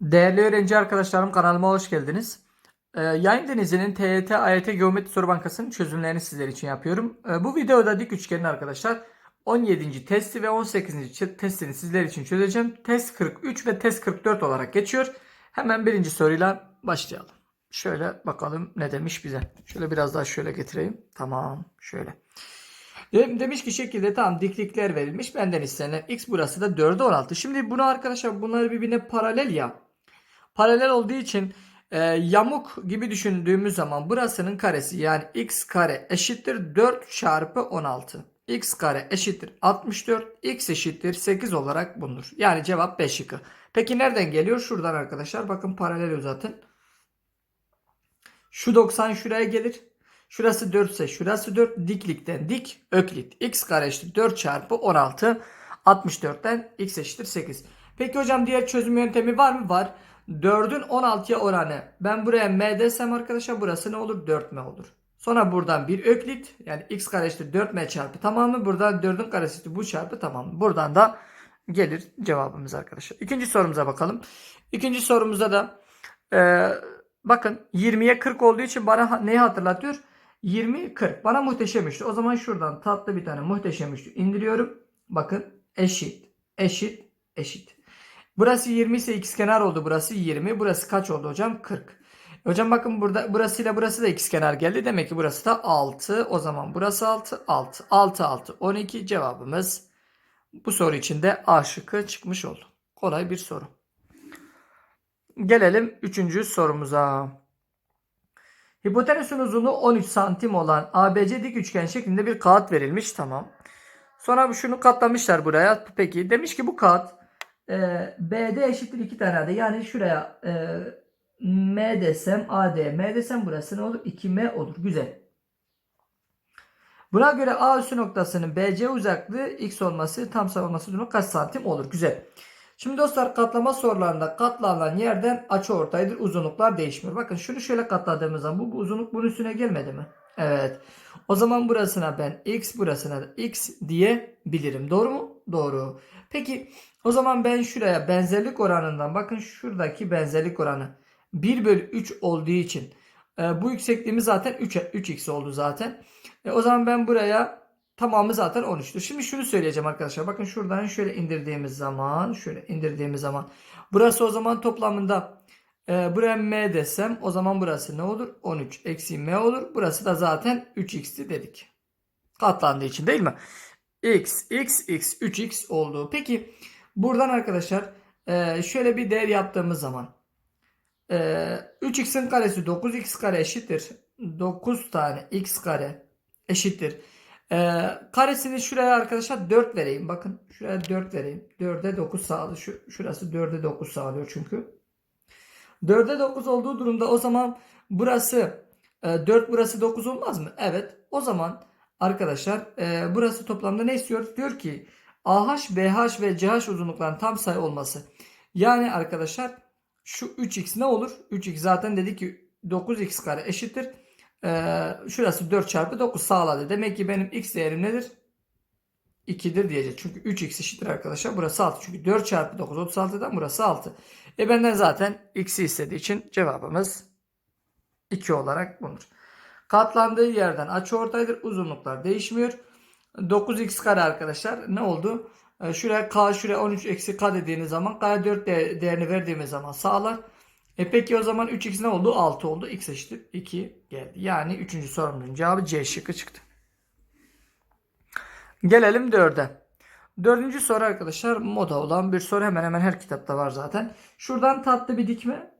Değerli öğrenci arkadaşlarım kanalıma hoş geldiniz. Ee, Yayın Denizi'nin TYT AYT Geometri Soru Bankası'nın çözümlerini sizler için yapıyorum. Ee, bu videoda dik üçgenin arkadaşlar 17. testi ve 18. ç- testini sizler için çözeceğim. Test 43 ve test 44 olarak geçiyor. Hemen birinci soruyla başlayalım. Şöyle bakalım ne demiş bize. Şöyle biraz daha şöyle getireyim. Tamam şöyle. De- Demiş ki şekilde tam diklikler verilmiş. Benden istenen x burası da 4'e 16. Şimdi bunu arkadaşlar bunları birbirine paralel ya. Paralel olduğu için e, yamuk gibi düşündüğümüz zaman burasının karesi yani x kare eşittir 4 çarpı 16. x kare eşittir 64. x eşittir 8 olarak bulunur. Yani cevap 5 şıkkı. Peki nereden geliyor? Şuradan arkadaşlar bakın paralel uzatın. Şu 90 şuraya gelir. Şurası 4 ise şurası 4. Diklikten dik öklit. x kare eşittir 4 çarpı 16. 64'ten x eşittir 8. Peki hocam diğer çözüm yöntemi var mı? Var. 4'ün 16'ya oranı. Ben buraya m desem arkadaşlar burası ne olur? 4m olur. Sonra buradan bir öklit yani x kare eşittir 4m çarpı tamamı. Buradan 4'ün karesi bu çarpı tamamı. Buradan da gelir cevabımız arkadaşlar. İkinci sorumuza bakalım. İkinci sorumuzda da e, bakın 20'ye 40 olduğu için bana neyi hatırlatıyor? 20 40. Bana muhteşem üçlü. O zaman şuradan tatlı bir tane muhteşem üçlü indiriyorum. Bakın eşit, eşit, eşit. Burası 20 ise ikizkenar oldu. Burası 20. Burası kaç oldu hocam? 40. Hocam bakın burada burasıyla burası da ikizkenar geldi. Demek ki burası da 6. O zaman burası 6, 6. 6, 6, 12 cevabımız bu soru için de A şıkkı çıkmış oldu. Kolay bir soru. Gelelim 3. sorumuza. Hipotenüsün uzunluğu 13 santim olan ABC dik üçgen şeklinde bir kağıt verilmiş. Tamam. Sonra şunu katlamışlar buraya. Peki demiş ki bu kağıt e, BD eşittir 2 tane AD. Yani şuraya e, M desem AD. M desem burası ne olur? 2M olur. Güzel. Buna göre A üssü noktasının BC uzaklığı x olması tam sayı olması durumu kaç santim olur? Güzel. Şimdi dostlar katlama sorularında katlanan yerden açı ortaydır. Uzunluklar değişmiyor. Bakın şunu şöyle katladığımız zaman bu, bu uzunluk bunun üstüne gelmedi mi? Evet. O zaman burasına ben x burasına da x diyebilirim. Doğru mu? Doğru. Peki o zaman ben şuraya benzerlik oranından bakın şuradaki benzerlik oranı 1 bölü 3 olduğu için e, bu yüksekliğimiz zaten 3, 3x oldu zaten. E, o zaman ben buraya tamamı zaten 13'tür. Şimdi şunu söyleyeceğim arkadaşlar. Bakın şuradan şöyle indirdiğimiz zaman şöyle indirdiğimiz zaman burası o zaman toplamında e, buraya m desem o zaman burası ne olur? 13 eksi m olur. Burası da zaten 3x'ti dedik. Katlandığı için değil mi? x, x, x, 3x oldu. Peki buradan arkadaşlar e, şöyle bir değer yaptığımız zaman e, 3x'in karesi 9x kare eşittir. 9 tane x kare eşittir. E, karesini şuraya arkadaşlar 4 vereyim. Bakın şuraya 4 vereyim. 4'e 9 sağlıyor. Şu, şurası 4'e 9 sağlıyor çünkü. 4'e 9 olduğu durumda o zaman burası e, 4 burası 9 olmaz mı? Evet. O zaman arkadaşlar e, burası toplamda ne istiyor? Diyor ki AH, BH ve CH uzunlukların tam sayı olması. Yani arkadaşlar şu 3x ne olur? 3x zaten dedi ki 9x kare eşittir. Ee, şurası 4 çarpı 9 sağladı. Demek ki benim x değerim nedir? 2'dir diyecek. Çünkü 3x eşittir arkadaşlar. Burası 6. Çünkü 4 çarpı 9 36'dan burası 6. E benden zaten x'i istediği için cevabımız 2 olarak bulunur. Katlandığı yerden açı ortaydır. Uzunluklar değişmiyor. 9x kare arkadaşlar ne oldu? Ee, Şuraya k şuraya 13 eksi k dediğiniz zaman k'ya 4 de- değerini verdiğimiz zaman sağlar. E peki o zaman 3x ne oldu? 6 oldu. x eşittir 2 geldi. Yani 3. sorumuzun cevabı C şıkkı çıktı. Gelelim 4'e. Dördüncü soru arkadaşlar moda olan bir soru. Hemen hemen her kitapta var zaten. Şuradan tatlı bir dikme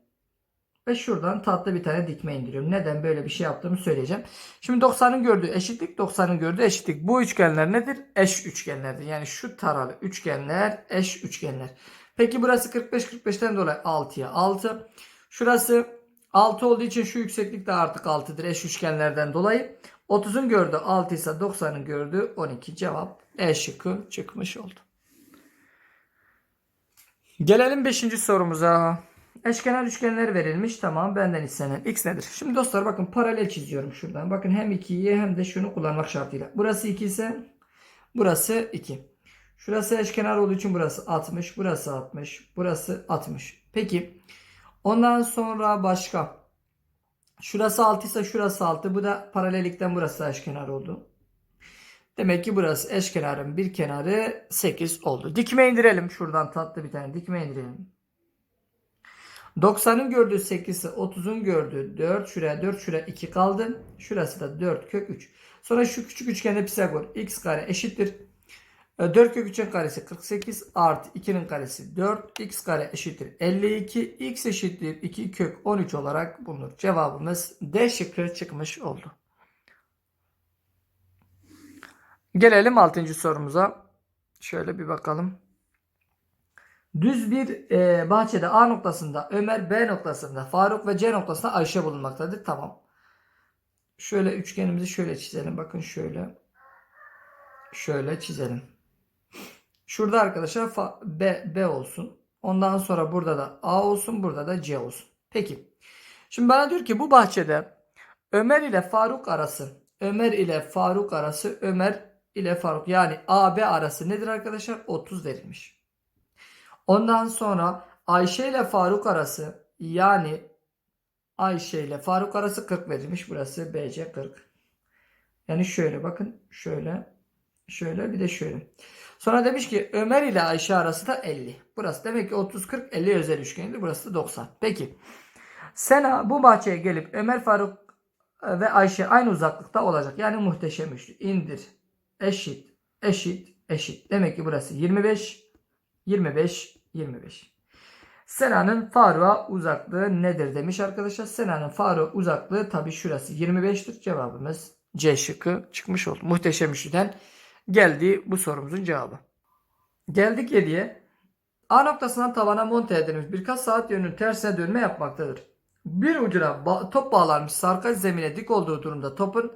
ve şuradan tatlı bir tane dikme indiriyorum. Neden böyle bir şey yaptığımı söyleyeceğim. Şimdi 90'ın gördüğü eşitlik 90'ın gördüğü eşitlik. Bu üçgenler nedir? Eş üçgenlerdir. Yani şu taralı üçgenler eş üçgenler. Peki burası 45 45'ten dolayı 6'ya 6. Şurası 6 olduğu için şu yükseklik de artık 6'dır eş üçgenlerden dolayı. 30'un gördüğü 6 ise 90'ın gördüğü 12 cevap E şıkkı çıkmış oldu. Gelelim 5. sorumuza. Eşkenar üçgenler verilmiş. Tamam benden istenen x nedir? Şimdi dostlar bakın paralel çiziyorum şuradan. Bakın hem 2'yi hem de şunu kullanmak şartıyla. Burası 2 ise burası 2. Şurası eşkenar olduğu için burası 60. Burası 60. Burası 60. Peki ondan sonra başka. Şurası 6 ise şurası 6. Bu da paralellikten burası eşkenar oldu. Demek ki burası eşkenarın bir kenarı 8 oldu. Dikme indirelim. Şuradan tatlı bir tane dikme indirelim. 90'ın gördüğü 8 ise 30'un gördüğü 4. Şuraya 4 şuraya 2 kaldı. Şurası da 4 kök 3. Sonra şu küçük üçgende Pisagor x kare eşittir. 4 kök 3'ün karesi 48 artı 2'nin karesi 4 x kare eşittir 52 x eşittir 2 kök 13 olarak bulunur. Cevabımız D şıkkı çıkmış oldu. Gelelim 6. sorumuza. Şöyle bir bakalım. Düz bir e, bahçede A noktasında Ömer B noktasında Faruk ve C noktasında Ayşe bulunmaktadır. Tamam. Şöyle üçgenimizi şöyle çizelim. Bakın şöyle. Şöyle çizelim. Şurada arkadaşlar B, B olsun. Ondan sonra burada da A olsun. Burada da C olsun. Peki. Şimdi bana diyor ki bu bahçede Ömer ile Faruk arası Ömer ile Faruk arası Ömer ile Faruk yani AB arası nedir arkadaşlar? 30 verilmiş. Ondan sonra Ayşe ile Faruk arası yani Ayşe ile Faruk arası 40 verilmiş. Burası BC 40. Yani şöyle bakın şöyle şöyle bir de şöyle. Sonra demiş ki Ömer ile Ayşe arası da 50. Burası demek ki 30 40 50 özel üçgenidir. Burası da 90. Peki. Sena bu bahçeye gelip Ömer Faruk ve Ayşe aynı uzaklıkta olacak. Yani muhteşem üçlü. İndir. Eşit. Eşit. Eşit. Demek ki burası 25. 25. 25. Sena'nın Faruk'a uzaklığı nedir demiş arkadaşlar. Sena'nın Faruk'a uzaklığı tabi şurası 25'tir. Cevabımız C şıkkı çıkmış oldu. Muhteşem üçlüden geldi bu sorumuzun cevabı. Geldik 7'ye. A noktasından tavana monte edilmiş birkaç saat yönünün tersine dönme yapmaktadır. Bir ucuna ba- top bağlanmış sarkaç zemine dik olduğu durumda topun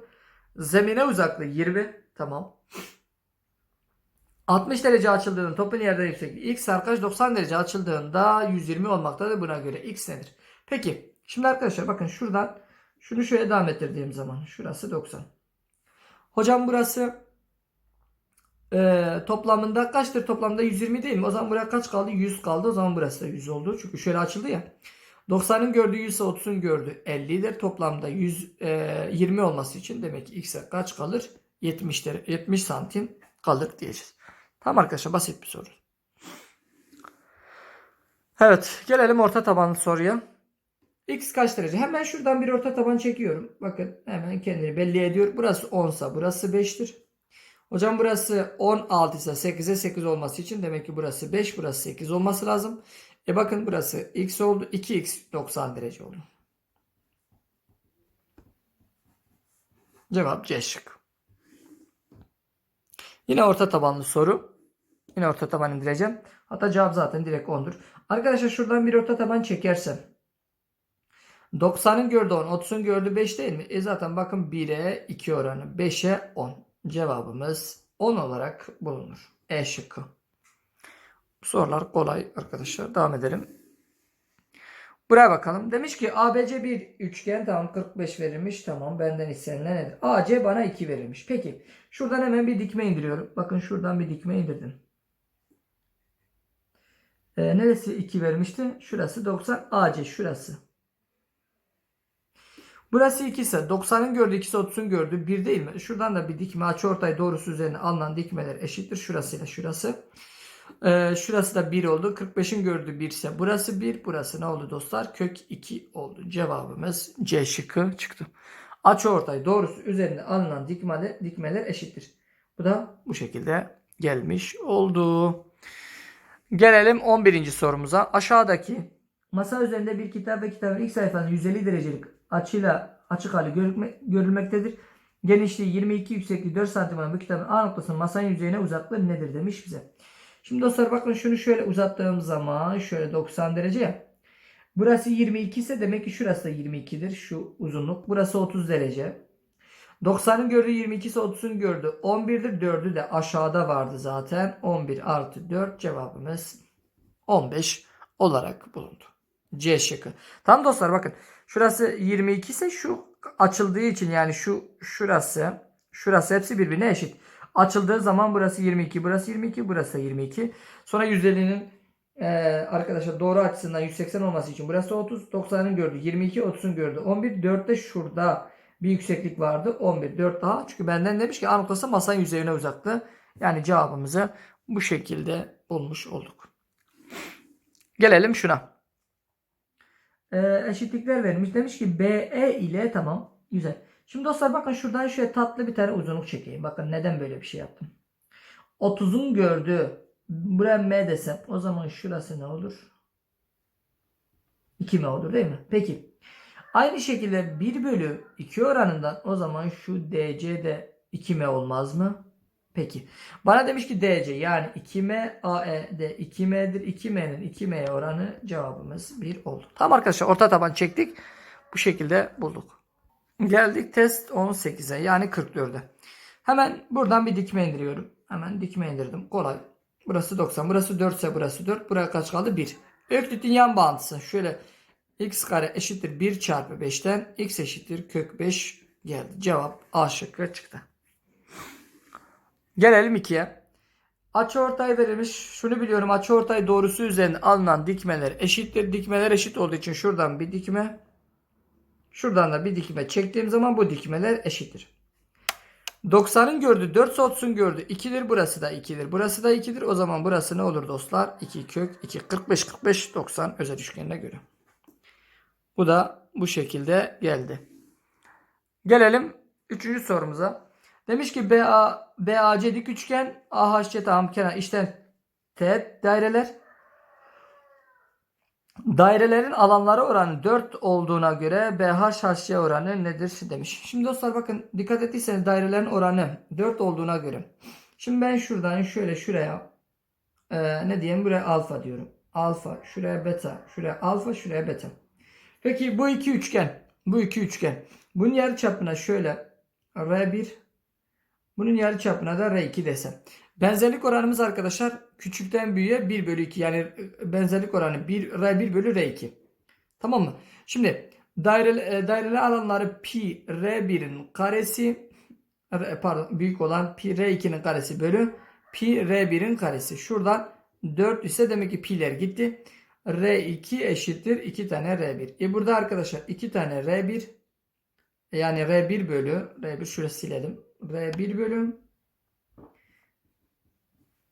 zemine uzaklığı 20. Tamam. 60 derece açıldığında topun yerden yüksekliği x sarkaç 90 derece açıldığında 120 olmaktadır. Buna göre x nedir? Peki. Şimdi arkadaşlar bakın şuradan şunu şöyle devam ettirdiğim zaman şurası 90. Hocam burası e, toplamında kaçtır? Toplamda 120 değil mi? O zaman buraya kaç kaldı? 100 kaldı. O zaman burası da 100 oldu. Çünkü şöyle açıldı ya. 90'ın gördüğü 100 ise 30'un gördüğü 50'dir. Toplamda 120 olması için demek ki x'e kaç kalır? 70, 70 santim kalır diyeceğiz. Tamam arkadaşlar basit bir soru. Evet gelelim orta tabanlı soruya. X kaç derece? Hemen şuradan bir orta taban çekiyorum. Bakın hemen kendini belli ediyor. Burası 10 ise burası 5'tir. Hocam burası 16 ise 8'e 8 olması için demek ki burası 5 burası 8 olması lazım. E bakın burası x oldu. 2x 90 derece oldu. Cevap C şık. Yine orta tabanlı soru. Yine orta taban indireceğim. Hatta cevap zaten direkt 10'dur. Arkadaşlar şuradan bir orta taban çekersem. 90'ın gördüğü 10, 30'un gördüğü 5 değil mi? E zaten bakın 1'e 2 oranı. 5'e 10. Cevabımız 10 olarak bulunur. E şıkkı. Sorular kolay arkadaşlar. Devam edelim. Buraya bakalım. Demiş ki ABC bir üçgen tamam 45 verilmiş. Tamam benden istenilen nedir? AC bana 2 verilmiş. Peki şuradan hemen bir dikme indiriyorum. Bakın şuradan bir dikme indirdim. Ee, neresi 2 vermişti? Şurası 90. AC şurası. Burası 2 ise 90'ın gördüğü 2 ise 30'un gördüğü 1 değil mi? Şuradan da bir dikme açıortay doğrusu üzerine alınan dikmeler eşittir. Şurasıyla şurası. Ee, şurası da 1 oldu. 45'in gördüğü 1 ise burası 1. Burası ne oldu dostlar? Kök 2 oldu. Cevabımız C şıkkı çıktı. Açıortay doğrusu üzerine alınan dikmeler, dikmeler eşittir. Bu da bu şekilde gelmiş oldu. Gelelim 11. sorumuza. Aşağıdaki masa üzerinde bir kitap ve kitabın ilk sayfasında 150 derecelik açıyla açık hali görülme, görülmektedir. Genişliği 22, yüksekliği 4 cm olan bu kitabın A noktasının masanın yüzeyine uzaklığı nedir demiş bize. Şimdi dostlar bakın şunu şöyle uzattığım zaman şöyle 90 derece ya. Burası 22 ise demek ki şurası da 22'dir şu uzunluk. Burası 30 derece. 90'ın gördüğü 22 ise 30'un gördüğü 11'dir. 4'ü de aşağıda vardı zaten. 11 artı 4 cevabımız 15 olarak bulundu. C şıkkı. Tamam dostlar bakın. Şurası 22 ise şu açıldığı için yani şu şurası şurası hepsi birbirine eşit. Açıldığı zaman burası 22, burası 22, burası da 22. Sonra 150'nin e, arkadaşlar doğru açısından 180 olması için burası 30, 90'ın gördü 22, 30'un gördü 11, 4 de şurada bir yükseklik vardı 11, 4 daha. Çünkü benden demiş ki A noktası masanın yüzeyine uzaktı. Yani cevabımızı bu şekilde bulmuş olduk. Gelelim şuna. Ee, eşitlikler vermiş. Demiş ki BE ile tamam. Güzel. Şimdi dostlar bakın şuradan şöyle tatlı bir tane uzunluk çekeyim. Bakın neden böyle bir şey yaptım. 30'un gördüğü buraya M desem o zaman şurası ne olur? 2 M olur değil mi? Peki. Aynı şekilde 1 bölü 2 oranından o zaman şu DC de 2M olmaz mı? Peki. Bana demiş ki DC yani 2M AE de 2M'dir. 2M'nin 2M'ye oranı cevabımız 1 oldu. Tamam arkadaşlar orta taban çektik. Bu şekilde bulduk. Geldik test 18'e yani 44'e. Hemen buradan bir dikme indiriyorum. Hemen dikme indirdim. Kolay. Burası 90. Burası 4 ise burası 4. Buraya kaç kaldı? 1. Öklit'in yan bağıntısı. Şöyle x kare eşittir 1 çarpı 5'ten x eşittir kök 5 geldi. Cevap A şıkkı çıktı. Gelelim 2'ye. Açıortay verilmiş. Şunu biliyorum. Açıortay doğrusu üzerine alınan dikmeler eşittir. Dikmeler eşit olduğu için şuradan bir dikme. Şuradan da bir dikme çektiğim zaman bu dikmeler eşittir. 90'ın gördü 4 30'un gördü 2'dir. Burası da 2'dir. Burası da 2'dir. O zaman burası ne olur dostlar? 2 kök 2. 45 45 90 özel üçgenine göre. Bu da bu şekilde geldi. Gelelim 3. sorumuza. Demiş ki BA, BAC dik üçgen AHC tam kenar işten teğet daireler. Dairelerin alanları oranı 4 olduğuna göre BHHC oranı nedir demiş. Şimdi dostlar bakın dikkat ettiyseniz dairelerin oranı 4 olduğuna göre. Şimdi ben şuradan şöyle şuraya e, ne diyeyim buraya alfa diyorum. Alfa şuraya beta şuraya alfa şuraya beta. Peki bu iki üçgen bu iki üçgen bunun yarı çapına şöyle R1 bunun yarı çapına da R2 desem. Benzerlik oranımız arkadaşlar küçükten büyüğe 1 bölü 2 yani benzerlik oranı 1, R1 bölü R2. Tamam mı? Şimdi daireli, e, daireli alanları pi R1'in karesi R- pardon büyük olan pi R2'nin karesi bölü pi R1'in karesi. Şuradan 4 ise demek ki pi'ler gitti. R2 eşittir 2 tane R1. E burada arkadaşlar 2 tane R1 yani R1 bölü R1 şurası silelim. R1 bölü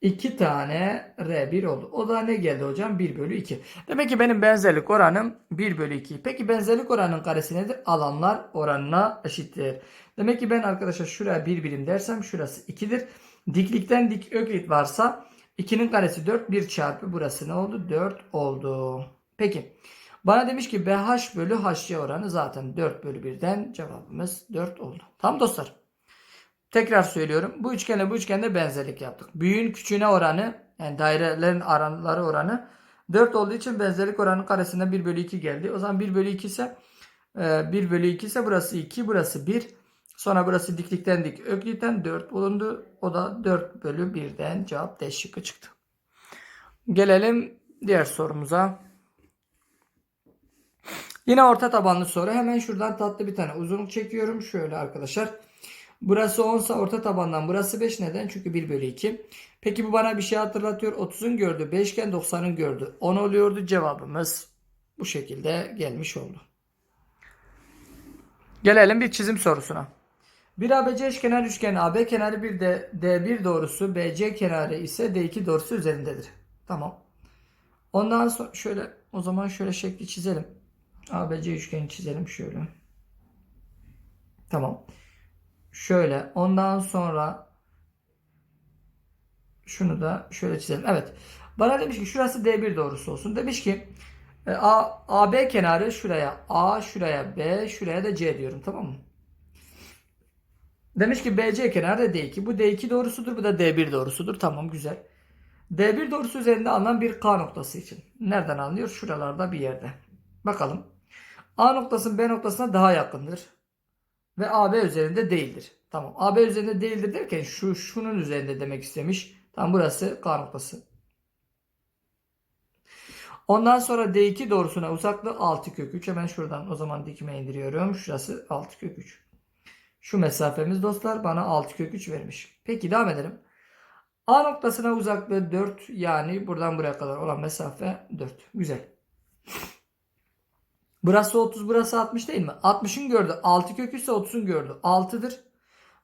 2 tane R1 oldu. O da ne geldi hocam? 1 bölü 2. Demek ki benim benzerlik oranım 1 bölü 2. Peki benzerlik oranının karesi nedir? Alanlar oranına eşittir. Demek ki ben arkadaşlar şuraya 1 birim dersem şurası 2'dir. Diklikten dik öklit varsa 2'nin karesi 4. 1 çarpı burası ne oldu? 4 oldu. Peki. Bana demiş ki BH bölü HC oranı zaten 4 bölü 1'den cevabımız 4 oldu. Tamam dostlar. Tekrar söylüyorum. Bu üçgenle bu üçgende benzerlik yaptık. Büyüğün küçüğüne oranı yani dairelerin aranları oranı 4 olduğu için benzerlik oranının karesinde 1 bölü 2 geldi. O zaman 1 bölü 2 ise 1 bölü 2 ise burası 2 burası 1. Sonra burası diklikten dik öklitten 4 bulundu. O da 4 bölü 1'den cevap D şıkkı çıktı. Gelelim diğer sorumuza. Yine orta tabanlı soru. Hemen şuradan tatlı bir tane uzunluk çekiyorum. Şöyle arkadaşlar. Burası 10 ise orta tabandan burası 5. Neden? Çünkü 1 bölü 2. Peki bu bana bir şey hatırlatıyor. 30'un gördü 5 iken 90'ın gördü 10 oluyordu. Cevabımız bu şekilde gelmiş oldu. Gelelim bir çizim sorusuna. Bir ABC eşkenar üçgen AB kenarı bir de D1 doğrusu BC kenarı ise D2 doğrusu üzerindedir. Tamam. Ondan sonra şöyle o zaman şöyle şekli çizelim. ABC üçgeni çizelim şöyle. Tamam. Şöyle ondan sonra şunu da şöyle çizelim. Evet. Bana demiş ki şurası D1 doğrusu olsun. Demiş ki e, A, AB kenarı şuraya A, şuraya B, şuraya da C diyorum. Tamam mı? Demiş ki BC kenarı da D2. Bu D2 doğrusudur. Bu da D1 doğrusudur. Tamam güzel. D1 doğrusu üzerinde alınan bir K noktası için. Nereden alınıyor? Şuralarda bir yerde. Bakalım. A noktası B noktasına daha yakındır. Ve AB üzerinde değildir. Tamam. AB üzerinde değildir derken şu şunun üzerinde demek istemiş. Tam burası K noktası. Ondan sonra D2 doğrusuna uzaklığı 6 kök 3. Hemen şuradan o zaman dikme indiriyorum. Şurası 6 kök 3. Şu mesafemiz dostlar bana 6 kök 3 vermiş. Peki devam edelim. A noktasına uzaklığı 4 yani buradan buraya kadar olan mesafe 4. Güzel. Burası 30 burası 60 değil mi? 60'ın gördü 6 kök 3 ise 30'un gördü 6'dır.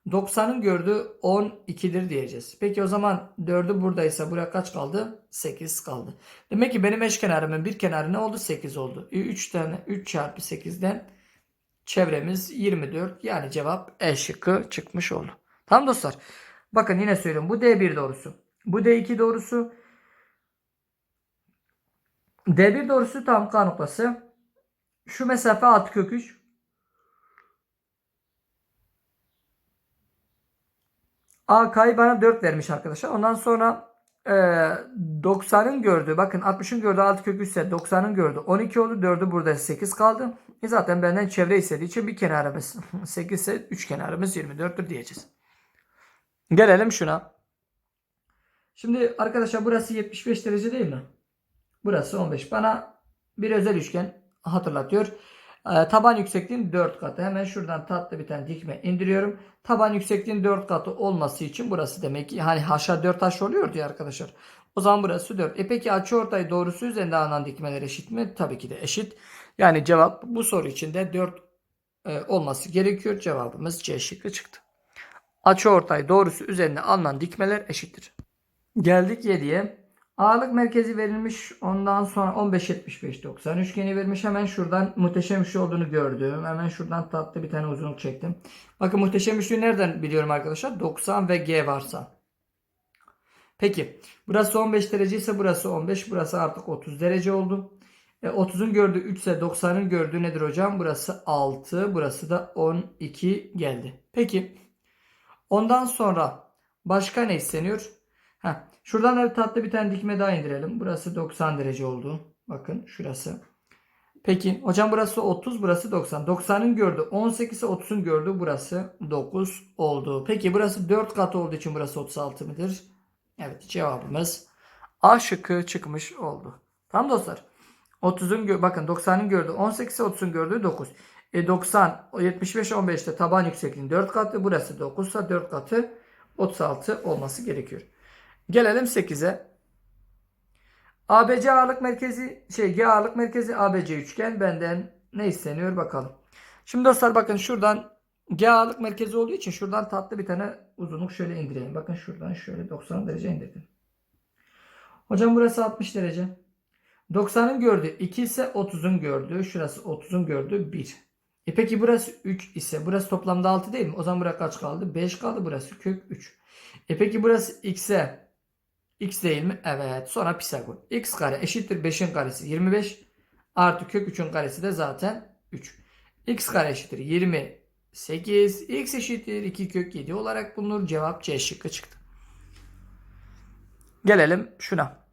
90'ın gördüğü 12'dir diyeceğiz. Peki o zaman 4'ü buradaysa buraya kaç kaldı? 8 kaldı. Demek ki benim eşkenarımın bir kenarı ne oldu? 8 oldu. 3 tane 3 çarpı 8'den çevremiz 24. Yani cevap E şıkkı çıkmış oldu. Tamam dostlar. Bakın yine söylüyorum. Bu D1 doğrusu. Bu D2 doğrusu. D1 doğrusu tam K noktası. Şu mesafe 6 kök 3. AK'yı bana 4 vermiş arkadaşlar. Ondan sonra e, 90'ın gördüğü bakın 60'ın gördüğü 6 kök 3 ise 90'ın gördüğü 12 oldu. 4'ü burada 8 kaldı. E zaten benden çevre istediği için bir kenarımız 8 ise 3 kenarımız 24'tür diyeceğiz. Gelelim şuna. Şimdi arkadaşlar burası 75 derece değil mi? Burası 15. Bana bir özel üçgen hatırlatıyor. Ee, taban yüksekliğin 4 katı. Hemen şuradan tatlı bir tane dikme indiriyorum. Taban yüksekliğin 4 katı olması için burası demek ki hani haşa 4 haş oluyor diye arkadaşlar. O zaman burası 4. E peki açıortay doğrusu üzerinde alınan dikmeler eşit mi? Tabii ki de eşit. Yani cevap bu soru için de 4 e, olması gerekiyor. Cevabımız C şıkkı çıktı. Açıortay doğrusu üzerine alınan dikmeler eşittir. Geldik 7'ye. Ağırlık merkezi verilmiş. Ondan sonra 15 75 90 üçgeni vermiş. Hemen şuradan muhteşem üçlü olduğunu gördüm. Hemen şuradan tatlı bir tane uzunluk çektim. Bakın muhteşem üçlüyü nereden biliyorum arkadaşlar? 90 ve G varsa. Peki. Burası 15 derece ise burası 15. Burası artık 30 derece oldu. E, 30'un gördüğü 3 ise 90'ın gördüğü nedir hocam? Burası 6. Burası da 12 geldi. Peki. Ondan sonra başka ne isteniyor? Heh, şuradan da tatlı bir tane dikme daha indirelim. Burası 90 derece oldu. Bakın şurası. Peki hocam burası 30 burası 90. 90'ın gördüğü 18 ise 30'un gördüğü burası 9 oldu. Peki burası 4 kat olduğu için burası 36 mıdır? Evet cevabımız A şıkkı çıkmış oldu. Tamam dostlar. 30'un gö- bakın 90'ın gördüğü 18 ise 30'un gördüğü 9. E 90 o 75 15'te taban yüksekliğinin 4 katı burası 9 ise 4 katı 36 olması gerekiyor. Gelelim 8'e. ABC ağırlık merkezi şey G ağırlık merkezi ABC üçgen benden ne isteniyor bakalım. Şimdi dostlar bakın şuradan G ağırlık merkezi olduğu için şuradan tatlı bir tane uzunluk şöyle indireyim. Bakın şuradan şöyle 90 derece indirdim. Hocam burası 60 derece. 90'ın gördüğü 2 ise 30'un gördüğü şurası 30'un gördüğü 1. E peki burası 3 ise burası toplamda 6 değil mi? O zaman buraya kaç kaldı? 5 kaldı burası kök 3. E peki burası x'e x değil mi? Evet. Sonra Pisagor. x kare eşittir 5'in karesi 25 artı kök 3'ün karesi de zaten 3. x kare eşittir 28 x eşittir 2 kök 7 olarak bulunur. Cevap C şıkkı çıktı. Gelelim şuna.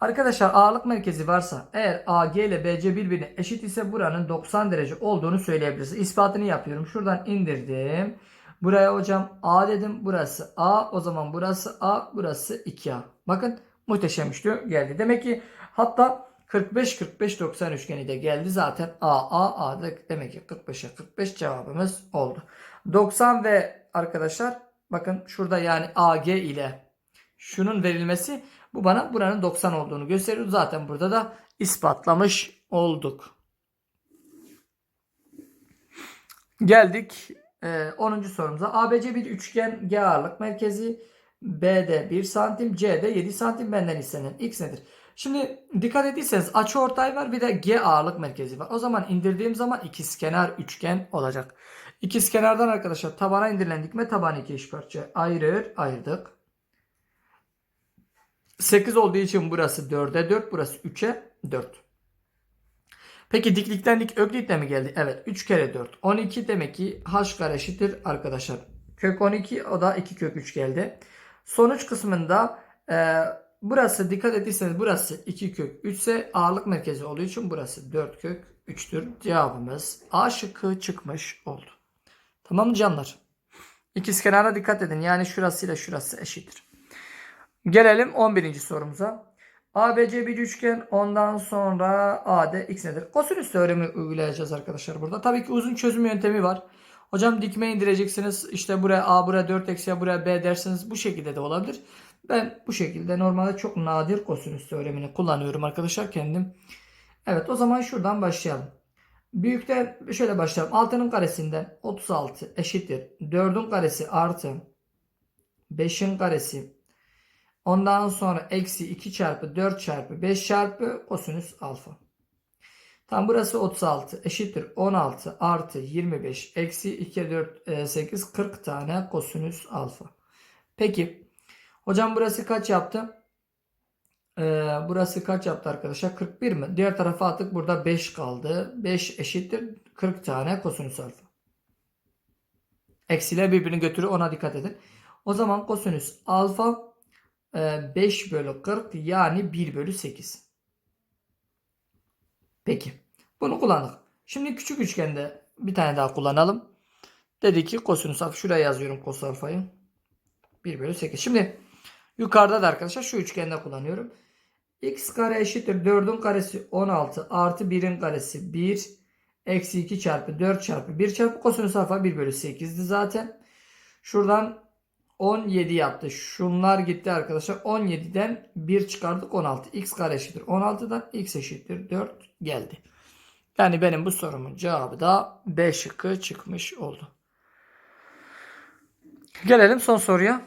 Arkadaşlar ağırlık merkezi varsa eğer AG ile BC birbirine eşit ise buranın 90 derece olduğunu söyleyebiliriz. İspatını yapıyorum. Şuradan indirdim. Buraya hocam A dedim. Burası A. O zaman burası A. Burası 2A. Bakın muhteşem üçlü geldi. Demek ki hatta 45-45-90 üçgeni de geldi. Zaten A, A, A demek ki 45'e 45 cevabımız oldu. 90 ve arkadaşlar bakın şurada yani AG ile şunun verilmesi bu bana buranın 90 olduğunu gösteriyor. Zaten burada da ispatlamış olduk. Geldik e, 10. sorumuza. ABC bir üçgen G ağırlık merkezi. B'de 1 santim. C'de 7 santim. Benden istenen X nedir? Şimdi dikkat ettiyseniz açı ortay var bir de G ağırlık merkezi var. O zaman indirdiğim zaman ikizkenar üçgen olacak. İkizkenardan arkadaşlar tabana indirilen dikme tabanı iki eş parça ayırır. Ayırdık. 8 olduğu için burası 4'e 4, burası 3'e 4. Peki diklikten dik öklitle mi geldi? Evet 3 kere 4 12 demek ki h kare eşittir arkadaşlar. Kök 12 o da 2 kök 3 geldi. Sonuç kısmında e, burası dikkat ettiyseniz burası 2 kök 3 ise ağırlık merkezi olduğu için burası 4 kök 3'tür. Cevabımız A şıkkı çıkmış oldu. Tamam mı canlar? İkizkenara dikkat edin. Yani şurasıyla şurası eşittir. Gelelim 11. sorumuza. ABC bir üçgen ondan sonra AD x nedir? Kosinüs teoremini uygulayacağız arkadaşlar burada. Tabii ki uzun çözüm yöntemi var. Hocam dikme indireceksiniz. İşte buraya A buraya 4 eksi buraya B dersiniz. Bu şekilde de olabilir. Ben bu şekilde normalde çok nadir kosinüs teoremini kullanıyorum arkadaşlar kendim. Evet o zaman şuradan başlayalım. Büyükten şöyle başlayalım. 6'nın karesinden 36 eşittir. 4'ün karesi artı 5'in karesi Ondan sonra eksi 2 çarpı 4 çarpı 5 çarpı kosinüs alfa. Tam burası 36 eşittir 16 artı 25 eksi 2 4 8 40 tane kosinüs alfa. Peki hocam burası kaç yaptı? Ee, burası kaç yaptı arkadaşlar? 41 mi? Diğer tarafa attık burada 5 kaldı. 5 eşittir 40 tane kosinüs alfa. Eksiler birbirini götürüyor ona dikkat edin. O zaman kosinüs alfa 5 bölü 40 yani 1 bölü 8. Peki. Bunu kullandık. Şimdi küçük üçgende bir tane daha kullanalım. Dedi ki kosinüs alfa. Şuraya yazıyorum kos alfayı. 1 bölü 8. Şimdi yukarıda da arkadaşlar şu üçgende kullanıyorum. x kare eşittir 4'ün karesi 16 artı 1'in karesi 1 eksi 2 çarpı 4 çarpı 1 çarpı kosinüs alfa 1 bölü 8'di zaten. Şuradan 17 yaptı. Şunlar gitti arkadaşlar. 17'den 1 çıkardık 16. x kare eşittir 16'dan x eşittir 4 geldi. Yani benim bu sorumun cevabı da B şıkkı çıkmış oldu. Gelelim son soruya.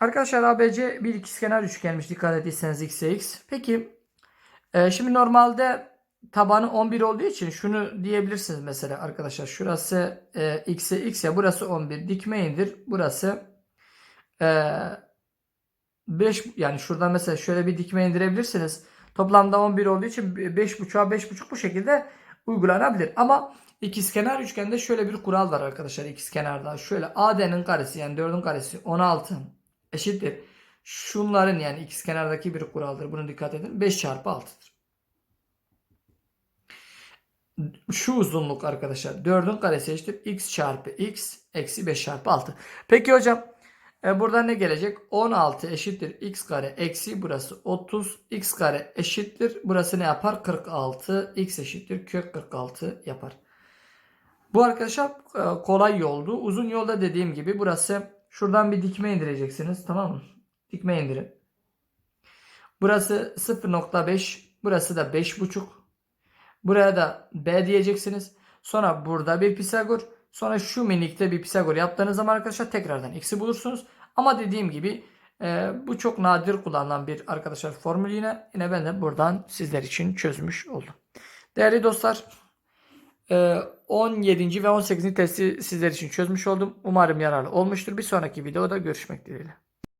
Arkadaşlar ABC bir ikizkenar üçgenmiş dikkat ettiyseniz x'e x. Peki e, şimdi normalde tabanı 11 olduğu için şunu diyebilirsiniz mesela arkadaşlar. Şurası e, x'e x ya burası 11 dikme indir. Burası 5 yani şuradan mesela şöyle bir dikme indirebilirsiniz. Toplamda 11 olduğu için 5.5'a 5.5 bu şekilde uygulanabilir. Ama ikizkenar üçgende şöyle bir kural var arkadaşlar ikizkenarda. Şöyle AD'nin karesi yani 4'ün karesi 16 eşittir. Şunların yani ikizkenardaki bir kuraldır. Bunu dikkat edin. 5 çarpı 6'dır. Şu uzunluk arkadaşlar 4'ün karesi eşittir. x çarpı x eksi 5 çarpı 6. Peki hocam e burada ne gelecek? 16 eşittir x kare eksi burası 30 x kare eşittir. Burası ne yapar? 46 x eşittir kök 46 yapar. Bu arkadaşlar e, kolay yoldu. Uzun yolda dediğim gibi burası şuradan bir dikme indireceksiniz. Tamam mı? Dikme indirin. Burası 0.5 burası da 5.5 Buraya da B diyeceksiniz. Sonra burada bir Pisagor. Sonra şu minikte bir Pisagor yaptığınız zaman arkadaşlar tekrardan x'i bulursunuz. Ama dediğim gibi e, bu çok nadir kullanılan bir arkadaşlar formül yine. Yine ben de buradan sizler için çözmüş oldum. Değerli dostlar e, 17. ve 18. testi sizler için çözmüş oldum. Umarım yararlı olmuştur. Bir sonraki videoda görüşmek dileğiyle.